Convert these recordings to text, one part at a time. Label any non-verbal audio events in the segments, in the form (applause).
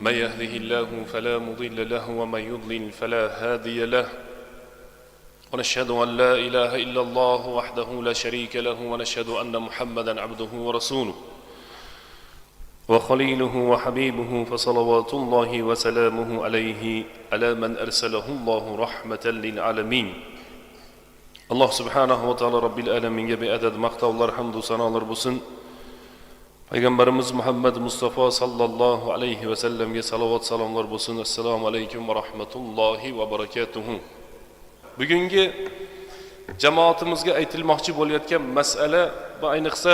من يهده الله فلا مضل له ومن يضلل فلا هادي له. ونشهد أن لا إله إلا الله وحده لا شريك له ونشهد أن محمدا عبده ورسوله. وخليله وحبيبه فصلوات الله وسلامه عليه على من أرسله الله رحمة للعالمين. alloh subhanahu va taolo robbil alaminga beadad maqtovlar hamdu sanolar bo'lsin payg'ambarimiz muhammad mustafa sallallohu alayhi vasallamga salovat salomlar bo'lsin assalomu alaykum va rahmatullohi va barakatuhu bugungi jamoatimizga aytilmoqchi bo'layotgan masala va ayniqsa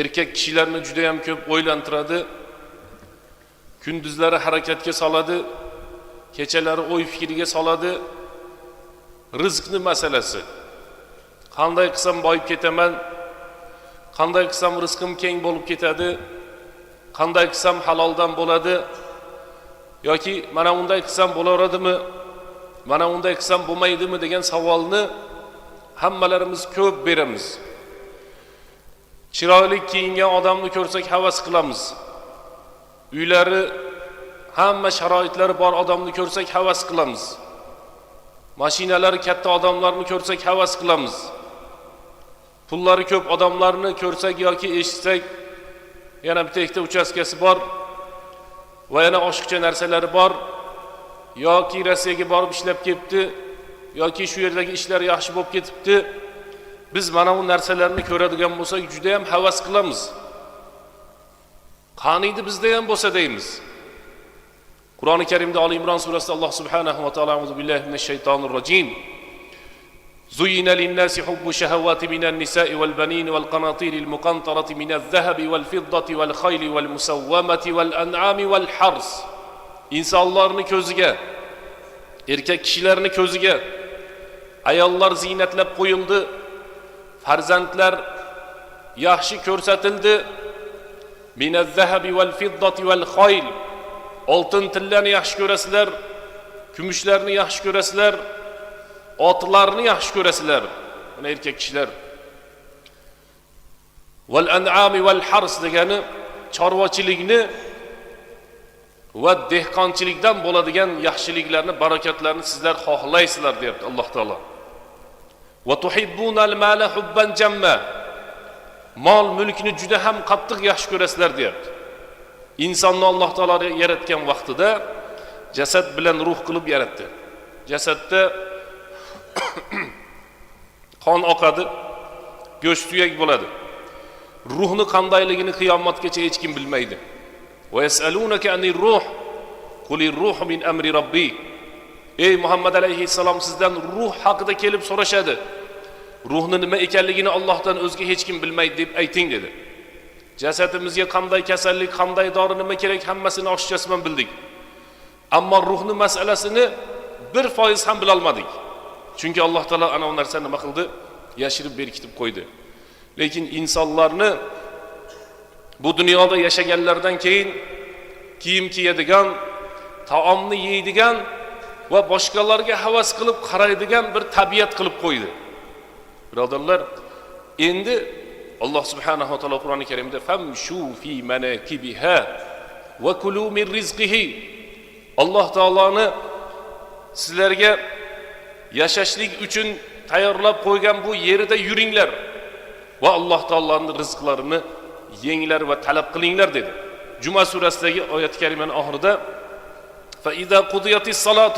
erkak kishilarni juda yam ko'p o'ylantiradi kunduzlari harakatga soladi kechalari o'y fikriga soladi rizqni masalasi qanday qilsam boyib ketaman qanday qilsam rizqim keng bo'lib ketadi qanday qilsam haloldan bo'ladi yoki mana unday qilsam bo'laveradimi mana unday qilsam bo'lmaydimi degan savolni hammalarimiz ko'p beramiz. Chiroyli kiyingan odamni ko'rsak havas qilamiz. Uylari hamma sharoitlari bor odamni ko'rsak havas qilamiz. Mashinalari katta odamlarni ko'rsak havas qilamiz pullari ko'p odamlarni ko'rsak yoki eshitsak yana bitta ikkita uchastkasi bor va yana oshiqcha narsalari bor yoki rossiyaga borib ishlab kelibdi yoki shu yerdagi ishlar yaxshi bo'lib ketibdi biz mana bu narsalarni ko'radigan bo'lsak juda yam havas qilamiz qaniydi bizda ham bo'lsa deymiz qur'oni karimda oli imron surasida alloh subhanahu va taolo billahi minash shaytonir زين للناس حب الشهوات من النساء والبنين والقناطير المقنطرة من الذهب والفضة والخيل والمسومة والأنعام والحرث insonlarni ko'ziga erkak kishilarni ko'ziga ayollar ziynatlab qo'yildi farzandlar yaxshi ko'rsatildi minazzahabi val fiddati val xoyl oltin tillarni yaxshi ko'rasizlar kumushlarni yaxshi ko'rasizlar otlarni yaxshi ko'rasizlar mana erkak kishilar val an'ami val hars degani chorvachilikni va dehqonchilikdan bo'ladigan yaxshiliklarni barakatlarni sizlar xohlaysizlar deyapti alloh taolo. Va tuhibbunal mala hubban jamma. Mol mulkni juda ham qattiq yaxshi ko'rasizlar deyapti. İnsonni alloh taolo yaratgan vaqtida jasad bilan ruh qilib yaratdi. Jasadda (coughs) qon oqadi go'sht suyak bo'ladi ruhni qandayligini qiyomatgacha hech kim bilmaydi ruh ruh min amri robbi ey muhammad alayhissalom sizdan ruh haqida kelib so'rashadi ruhni nima ekanligini ollohdan o'zga hech kim bilmaydi deb ayting dedi. Jasadimizga qanday kasallik qanday dori nima kerak hammasini oshchasiman bildik. Ammo ruhni masalasini bir foiz ham bilolmadik chunki alloh taolo ana bu narsani nima qildi yashirib berkitib qo'ydi lekin insonlarni bu dunyoda yashaganlaridan keyin kiyim kiyadigan taomni yeydigan va boshqalarga havas qilib qaraydigan bir tabiat qilib qo'ydi birodarlar endi alloh subhanahu va taolo qur'oni karimda famshu fi manakibiha va kulu min rizqihi alloh taoloni sizlarga yashashlik uchun tayyorlab qo'ygan bu yerida yuringlar va alloh taoloni rizqlarini yenglar va talab qilinglar dedi juma surasidagi oyati karimani oxirida فإذا قضيت الصلاة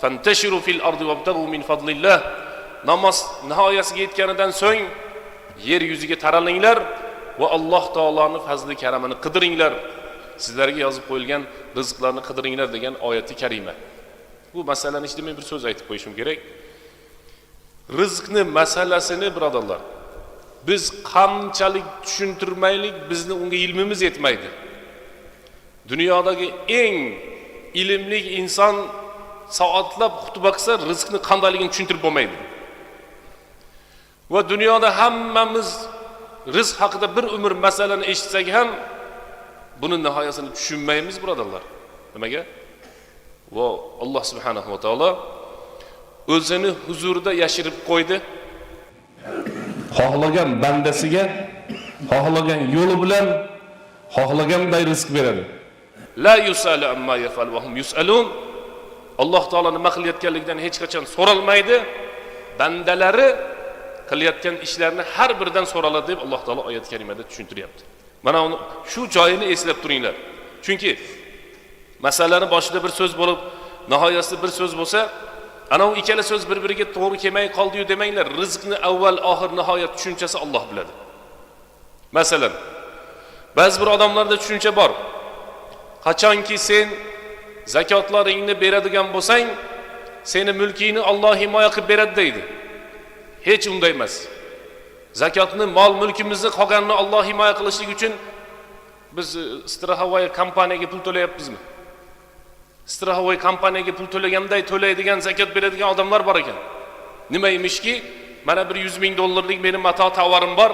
فانتشروا في الأرض وابتغوا من فضل الله namoz nihoyasiga yetganidan so'ng yer yuziga taralinglar va alloh taoloni fazli karamini qidiringlar sizlarga yozib qo'yilgan rizqlarni qidiringlar degan oyati karima bu masalani hech demay bir so'z aytib qo'yishim kerak rizqni masalasini birodarlar biz qanchalik tushuntirmaylik bizni unga ilmimiz yetmaydi dunyodagi eng ilmli inson soatlab xutba qilsa rizqni qandayligini tushuntirib bo'lmaydi. Va dunyoda hammamiz rizq haqida bir umr masalani eshitsak ham buni nihoyasini tushunmaymiz birodarlar nimaga va alloh subhanahu va taolo o'zini huzurida yashirib qo'ydi xohlagan bandasiga xohlagan yo'li bilan xohlaganday rizq beradi La yusalu amma yafal va hum yusalun. Alloh taolo nima qilayotganligidan hech qachon so'ralmaydi. Bandalari qilayotgan ishlarni har biridan so'raladi deb Alloh taolo oyat karimada tushuntiryapti. Mana uni shu joyini eslab turinglar. Chunki masalani boshida bir so'z bo'lib, nihoyasida bir so'z bo'lsa, ana u ikkala so'z bir-biriga to'g'ri kelmay qoldi-yu demanglar. Rizqni avval, oxir, nihoyat tushunchasi Alloh biladi. Masalan, ba'zi bir odamlarda tushuncha bor. Qachonki sen zakotlaringni beradigan bo'lsang, seni mulkingni Alloh himoya qilib beradi deydi. Hech unday emas. Zakotni, mol mulkimizni qolganini Alloh himoya qilishlik uchun biz strahovoy kompaniyaga pul to'layapmizmi? Strahovoy kompaniyaga pul to'laganday to'laydigan, zakot beradigan odamlar bor ekan. Nima emishki, mana bir 100 ming dollarlik mening mato tovarim bor.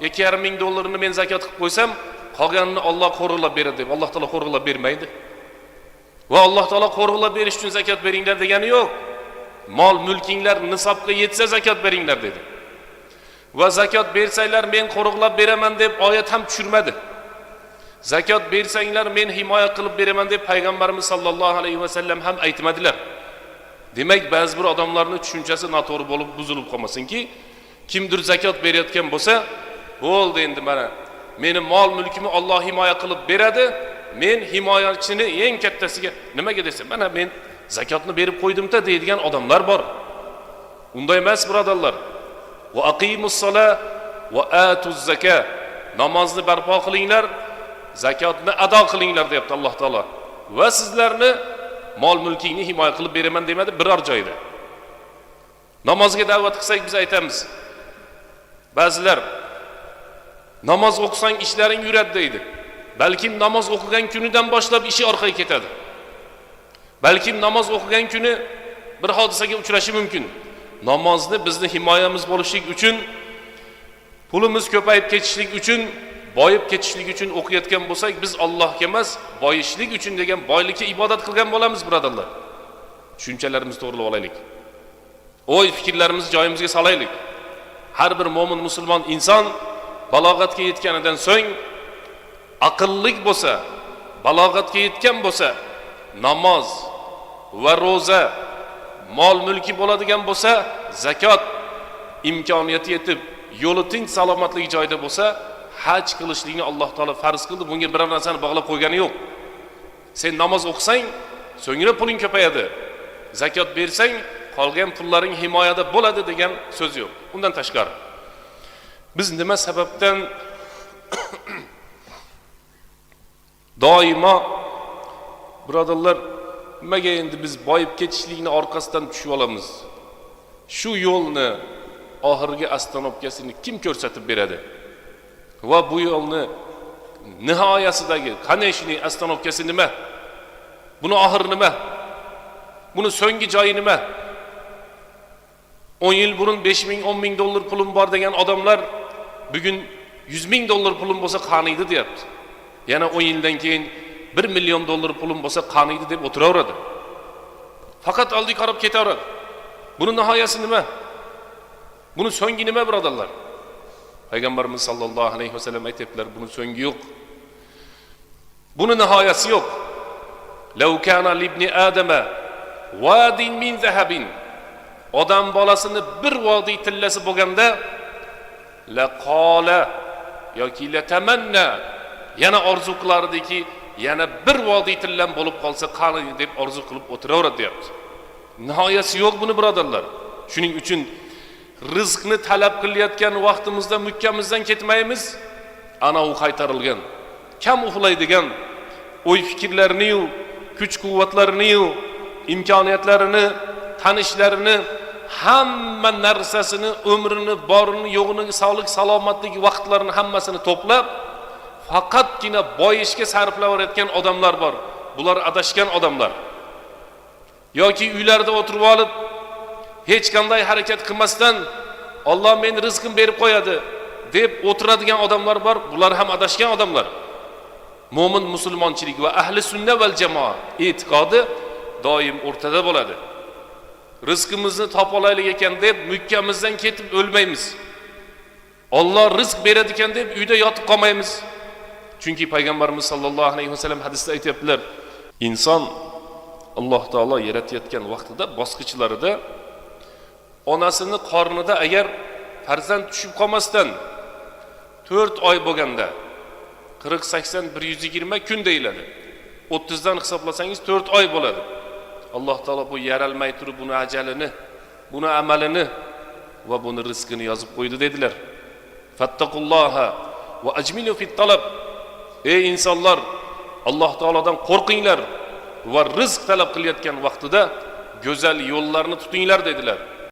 2,5 ming dollarini men zakot qilib qo'ysam, qolganini Alloh qo'riqlab beradi deb. Alloh taolo qo'riqlab bermaydi. Va Alloh taolo qo'riqlab berish uchun zakot beringlar degani yo'q. Mol mulkinglar nisobga yetsa zakot beringlar dedi. Va zakot bersanglar men qo'riqlab beraman deb oyat ham tushirmadi. Zakot bersanglar men himoya qilib beraman deb payg'ambarimiz sollallohu alayhi vasallam ham aytmadilar. Demak, ba'zi bir odamlarning tushunchasi noto'g'ri bo'lib buzilib qolmasinki, kimdir zakot berayotgan bo'lsa, bo'ldi endi mana meni mol mulkimni Alloh himoya qilib beradi, men himoyachini eng kattasiga nimaga desa, mana men zakotni berib qo'ydim-da deydigan odamlar bor. Unday emas, birodarlar. Va aqimus sola va atuz zaka. Namozni barpo qilinglar, zakotni ado qilinglar deyapti Alloh taolo. Va sizlarni mol mulkingni himoya qilib beraman demadi biror joyda. Namozga da'vat qilsak biz aytamiz. Ba'zilar namoz o'qisang ishlaring yuradi deydi. Balkim namoz o'qigan kunidan boshlab ishi orqaga ketadi. Balkim namoz o'qigan kuni bir hodisaga uchrashi mumkin. Namozni bizni himoyamiz bo'lishlik uchun, pulimiz ko'payib ketishlik uchun, boyib ketishlik uchun o'qiyotgan bo'lsak, biz Allohga emas, boyishlik uchun degan boylikka ibodat qilgan bo'lamiz, birodarlar. Tushunchalarimizni to'g'rilab olaylik. O'y fikrlarimizni joyimizga solaylik. Har bir mo'min musulmon inson balog'atga yetganidan so'ng aqllik bo'lsa, balog'atga yetgan bo'lsa, namoz va ro'za, mol mulki bo'ladigan bo'lsa, zakot imkoniyati yetib, yo'li tinch salomatlik joyida bo'lsa, haj qilishlikni Alloh taolo farz qildi. Bunga biror narsani bog'lab qo'ygani yo'q. Sen namoz o'qisang, so'ngra puling ko'payadi. Zakot bersang, qolgan pullaring himoyada bo'ladi degan so'z yo'q. Undan tashqari biz nima sababdan doimo birodarlar nimaga endi biz boyib ketishlikni orqasidan tushib olamiz shu yo'lni oxirgi ostanovkasini kim ko'rsatib beradi va bu yo'lni nihoyasidagi qaneshni ostanovkasi nima buni oxiri nima buni so'nggi joyi nima o'n yil burun besh ming o'n ming dollar pulim bor degan odamlar bugun yuz ming dollar pulim bo'lsa qaniydi deyapti. Yana o'n yildan keyin bir million dollar pulim bo'lsa qaniydi deb o'tiraveradi. Faqat oldiga qarab ketaveradi. Buni nihoyasi nima? Buni so'ngi nima birodarlar? Payg'ambarimiz sollallohu alayhi vasallam aytyaptilar buni so'nggi yo'q buni nihoyasi yo'q law kana libni adama wadin min zahabin odam bolasini bir vodiy tillasi bo'lganda la qola yoki tamanna yana orzu qilardiki yana bir vodiy tillam bo'lib qolsa qani deb orzu qilib o'tiraveradi deyapti nihoyasi yo'q buni birodarlar. Shuning uchun rizqni talab qilayotgan vaqtimizda mukkamizdan ketmaymiz. Ana u qaytarilgan. Kam uxlaydigan. O'y fikrlarniyu kuch quvvatlarniyu imkoniyatlarini tanishlarini hamma narsasini umrini borini yo'g'ini sog'lik salomatlik vaqtlarini hammasini to'plab faqatgina boyishga sarflayotgan odamlar bor. Bular adashgan odamlar. Yoki uylarida o'tirib olib hech qanday harakat qilmasdan Alloh men rizqim berib qo'yadi deb o'tiradigan odamlar bor. Bular ham adashgan odamlar. Mo'min musulmonchilik va ahli sunna val jamoa e'tiqodi doim o'rtada bo'ladi. Rizqimizni topolaylik ekan deb mukkamizdan ketib o'lmaymiz. Alloh rizq beradi ekan deb uyda yotib qolmaymiz. Chunki payg'ambarimiz sollallohu alayhi vasallam hadisda aytyaptilar inson alloh taolo yaratayotgan vaqtida bosqichlarida onasini qornida agar farzand tushib qolmasdan to'rt oy bo'lganda qirq sakson bir yuz yigirma kun deyiladi. O'ttizdan hisoblasangiz to'rt oy bo'ladi. Alloh taolo bu yaralmay turib buni ajalini buni amalini va buni rizqini yozib qo'ydi dedilar. Fattaqulloha va ajmilu fit talab. Ey insonlar alloh taolodan qo'rqinglar va rizq talab qilayotgan vaqtida go'zal yo'llarni tutinglar dedilar